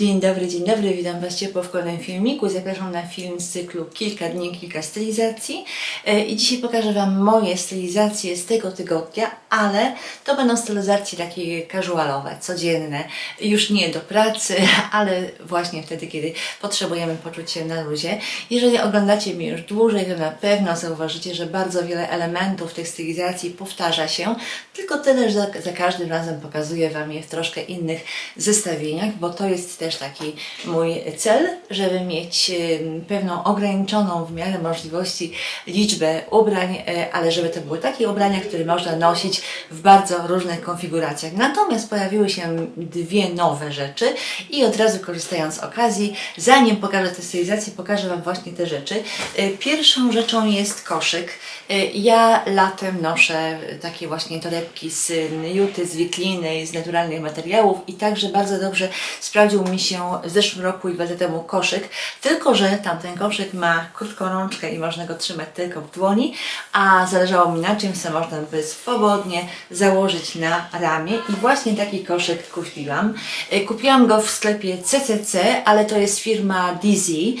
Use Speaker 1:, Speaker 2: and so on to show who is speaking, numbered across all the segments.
Speaker 1: Dzień dobry, dzień dobry, witam Was ciepło w kolejnym filmiku. Zapraszam na film z cyklu Kilka dni, kilka stylizacji. E, I dzisiaj pokażę Wam moje stylizacje z tego tygodnia, ale to będą stylizacje takie casualowe, codzienne. Już nie do pracy, ale właśnie wtedy, kiedy potrzebujemy poczuć się na luzie. Jeżeli oglądacie mnie już dłużej, to na pewno zauważycie, że bardzo wiele elementów tych stylizacji powtarza się, tylko tyle, że za, za każdym razem pokazuję Wam je w troszkę innych zestawieniach, bo to jest też taki mój cel, żeby mieć em, pewną ograniczoną w miarę możliwości liczbę ubrań, e, ale żeby to były takie ubrania, które można nosić w bardzo różnych konfiguracjach. Natomiast pojawiły się dwie nowe rzeczy i od razu korzystając z okazji, zanim pokażę tę stylizację, pokażę Wam właśnie te rzeczy. E, Pierwszą rzeczą jest koszyk. Ja latem noszę takie właśnie torebki z juty, z wikliny, z naturalnych materiałów i także bardzo dobrze sprawdził mi się w zeszłym roku i dwa lata temu koszyk, tylko że tamten koszyk ma krótką rączkę i można go trzymać tylko w dłoni, a zależało mi na czymś, co można by swobodnie założyć na ramię i właśnie taki koszyk kupiłam. E, Kupiłam go w sklepie CCC, ale to jest firma Dizzy,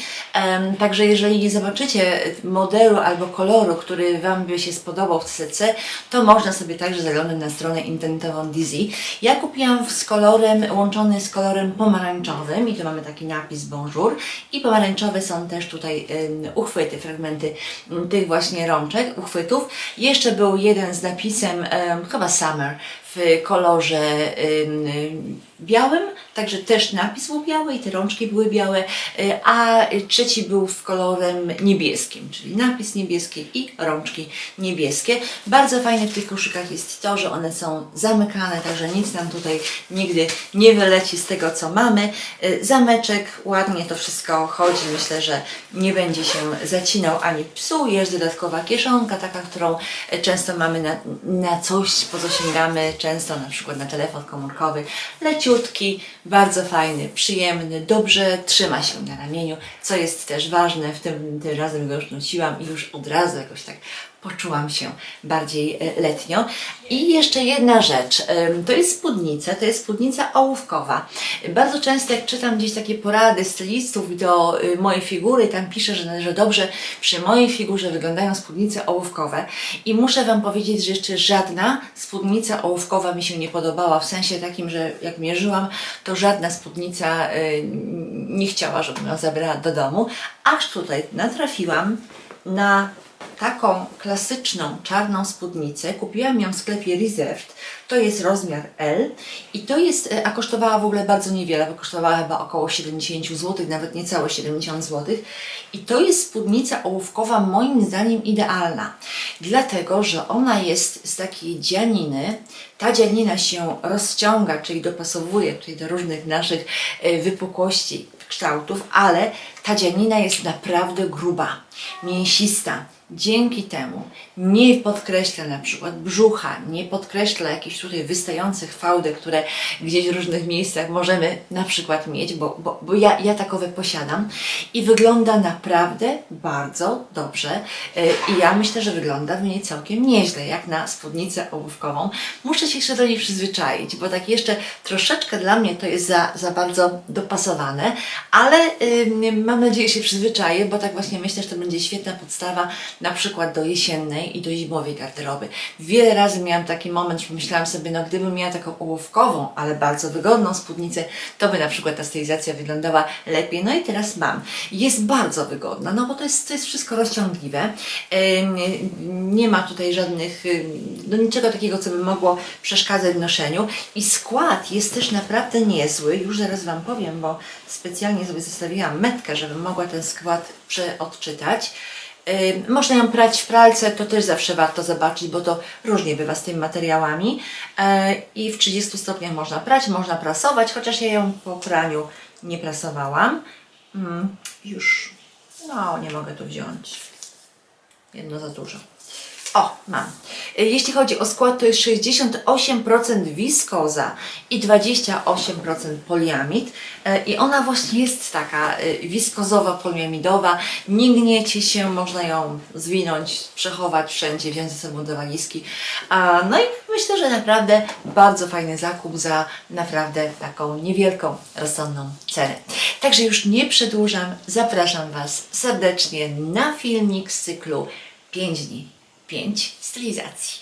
Speaker 1: także jeżeli nie zobaczycie modelu albo koloru, który Wam by się spodobał w CCC, to można sobie także zaglądać na stronę internetową Dizzy. Ja kupiłam z kolorem, łączony z kolorem pomarańczowym i tu mamy taki napis Bonjour i pomarańczowe są też tutaj uchwyty, fragmenty tych właśnie rączek, uchwytów. Jeszcze był jeden z napisem em, chyba Summer w kolorze białym, także też napis był biały i te rączki były białe, e, a trzeci był w kolorem niebieskim, czyli napis niebieski i rączki niebieskie. Bardzo fajne w tych koszykach jest to, że one są zamykane, także nic nam tutaj nigdy nie wyleci z tego, co mamy. E, Zameczek, ładnie to wszystko chodzi, myślę, że nie będzie się zacinał ani psuł. Jest dodatkowa kieszonka, taka, którą często mamy na, na coś, po co sięgamy, często na przykład na telefon komórkowy. Leciutki, bardzo fajny, przyjemny, dobrze trzyma się na ramieniu, co jest też ważne. W tym, tym razem go już nosiłam i już od razu jakoś tak poczułam się bardziej e, letnio. I jeszcze jedna rzecz, to jest spódnica, to jest spódnica ołówkowa. Bardzo często jak czytam gdzieś takie porady stylistów do y, mojej figury, tam piszę, że, że dobrze przy mojej figurze wyglądają spódnice ołówkowe i muszę Wam powiedzieć, że jeszcze żadna spódnica ołówkowa mi się nie podobała, w sensie takim, że jak mierzyłam, to żadna spódnica y, nie chciała, żebym ją zabrała do domu, aż tutaj natrafiłam na taką klasyczną czarną spódnicę. Kupiłam ją w sklepie Reserved. To jest rozmiar L i to jest, e, a kosztowała w ogóle bardzo niewiele, bo kosztowała chyba około 70 zł, nawet niecałe 70 zł. I to jest spódnica ołówkowa moim zdaniem idealna, dlatego że ona jest z takiej dzianiny. Ta dzianina się rozciąga, czyli dopasowuje tutaj do różnych naszych e, wypukłości, kształtów, ale ta dzianina jest naprawdę gruba, mięsista. Dzięki temu nie podkreśla na przykład brzucha, nie podkreśla jakichś tutaj wystających fałdek, które gdzieś w różnych miejscach możemy na przykład mieć, bo, bo, bo ja, ja takowe posiadam i wygląda naprawdę bardzo dobrze E, i ja myślę, że wygląda w niej całkiem nieźle, jak na spódnicę ołówkową. Muszę się jeszcze do niej przyzwyczaić, bo tak jeszcze troszeczkę dla mnie to jest za, za bardzo dopasowane, ale ym, mam nadzieję, że się przyzwyczaję, bo tak właśnie myślę, że to będzie świetna podstawa na przykład do jesiennej i do zimowej garderoby. Wiele razy miałam taki moment, że pomyślałam sobie, no gdybym miała taką ołówkową, ale bardzo wygodną spódnicę, to by na przykład ta stylizacja wyglądała lepiej. No i teraz mam. Jest bardzo wygodna, no bo to jest, to jest wszystko rozciągliwe. Nie ma tutaj żadnych, no niczego takiego, co by mogło przeszkadzać w noszeniu. I skład jest też naprawdę niezły. Już zaraz Wam powiem, bo specjalnie sobie zostawiłam metkę, żebym mogła ten skład przeodczytać. Można ją prać w pralce, to też zawsze warto zobaczyć, bo to różnie bywa z tymi materiałami. E, I w 30 stopniach można prać, można prasować, chociaż ja ją po praniu nie prasowałam. Mm, już, no nie mogę tu wziąć. Jedno za dużo. O, mam. Y, Jeśli chodzi o skład, to jest 68% wiskoza i 28% poliamid. Y, I ona właśnie jest taka y, wiskozowa, poliamidowa. Nie gniecie się, można ją zwinąć, przechować wszędzie, wziąć ze sobą do walizki. No i myślę, że naprawdę bardzo fajny zakup za naprawdę taką niewielką, rozsądną cenę. Także już nie przedłużam, zapraszam Was serdecznie na filmik z cyklu 5 dni, 5 stylizacji.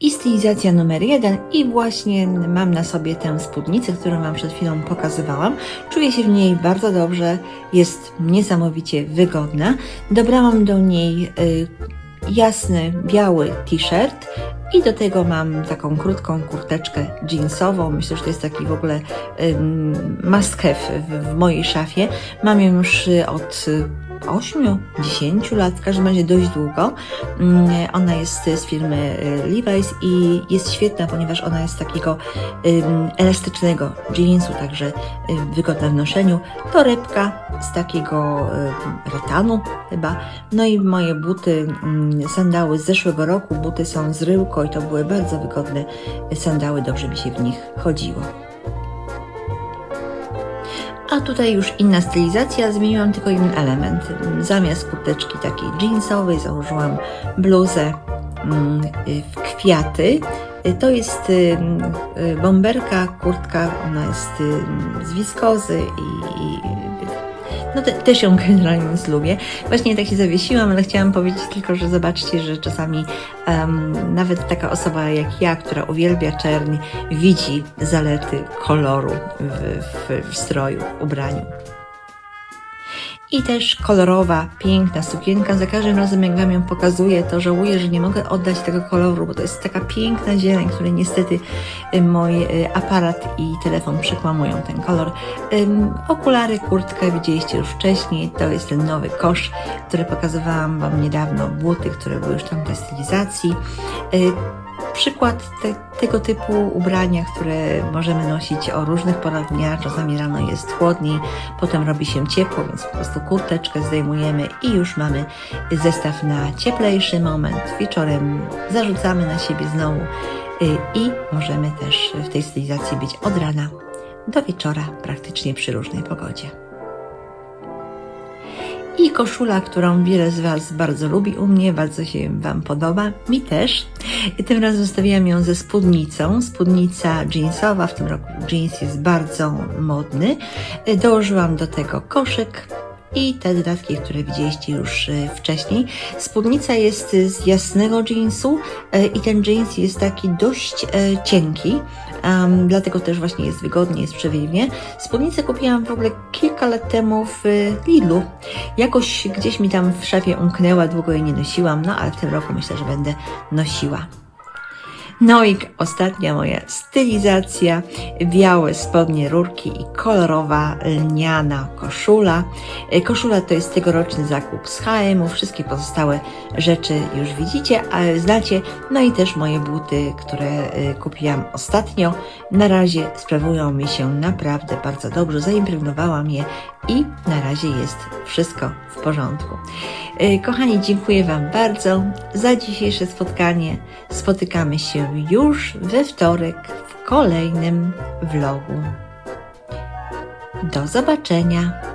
Speaker 1: I stylizacja numer jeden i właśnie mam na sobie tę spódnicę, którą Wam przed chwilą pokazywałam. Czuję się w niej bardzo dobrze, jest niesamowicie wygodna. Dobrałam do niej y, jasny, biały t-shirt i do tego mam taką krótką kurteczkę jeansową. Myślę, że to jest taki w ogóle ym, must have w, w mojej szafie. Mam ją już y, od y, 8-10 lat, w każdym razie dość długo. Mm, Ona jest z firmy y, Levi's i jest świetna, ponieważ ona jest takiego elastycznego jeansu, także y, wygodna w noszeniu. Torebka z takiego y, ratanu chyba. No i moje buty, mm, sandały z zeszłego roku. Buty są z ryłko i to były bardzo wygodne sandały, dobrze mi się w nich chodziło. A tutaj już inna stylizacja, zmieniłam tylko jeden element. Zamiast kurteczki takiej jeansowej założyłam bluzę mm, y, w kwiaty. Y, To jest y, bomberka, kurtka, ona jest z wiskozy i, i no te, też ją generalnie lubię. Właśnie tak się zawiesiłam, ale chciałam powiedzieć tylko, że zobaczcie, że czasami em, nawet taka osoba jak ja, która uwielbia czerń, widzi zalety koloru w, w, w stroju, w ubraniu. I też kolorowa, piękna sukienka. Za każdym razem, jak Wam ją pokazuję, to żałuję, że nie mogę oddać tego koloru, bo to jest taka piękna zieleń, której niestety y, mój y, aparat i telefon przekłamują ten kolor. Okulary, kurtkę widzieliście już wcześniej. To jest ten nowy kosz, który pokazywałam Wam niedawno. Buty, które były już tam w stylizacji. Y, Przykład te, tego typu ubrania, które możemy nosić o różnych porach dnia. Czasami rano jest chłodniej, potem robi się ciepło, więc po prostu kurteczkę zdejmujemy i już mamy zestaw na cieplejszy moment. Wieczorem zarzucamy na siebie znowu y, i możemy też w tej stylizacji być od rana do wieczora, praktycznie przy różnej pogodzie. I koszula, którą wiele z Was bardzo lubi u mnie, bardzo się Wam podoba, mi też. I tym razem zostawiłam ją ze spódnicą. Spódnica jeansowa, w tym roku jeans jest bardzo modny. Dołożyłam do tego koszyk i te dodatki, które widzieliście już e, wcześniej. Spódnica jest z jasnego jeansu e, i ten jeans jest taki dość e, cienki. Um, dlatego też właśnie jest wygodnie, jest przewiewnie. Spódnicę kupiłam w ogóle kilka lat temu w Lidlu. Jakoś gdzieś mi tam w szafie umknęła, długo jej nie nosiłam, no ale w tym roku myślę, że będę nosiła. No i ostatnia moja stylizacja, białe spodnie rurki i kolorowa lniana koszula. E, Koszula to jest tegoroczny zakup z H&M, wszystkie pozostałe rzeczy już widzicie, ale znacie. No i też moje buty, które e, kupiłam ostatnio. Na razie sprawują mi się naprawdę bardzo dobrze, zaimpregnowałam je i na razie jest wszystko w porządku. E, Kochani, dziękuję Wam bardzo za dzisiejsze spotkanie. Spotykamy się już we wtorek w kolejnym vlogu. Do zobaczenia.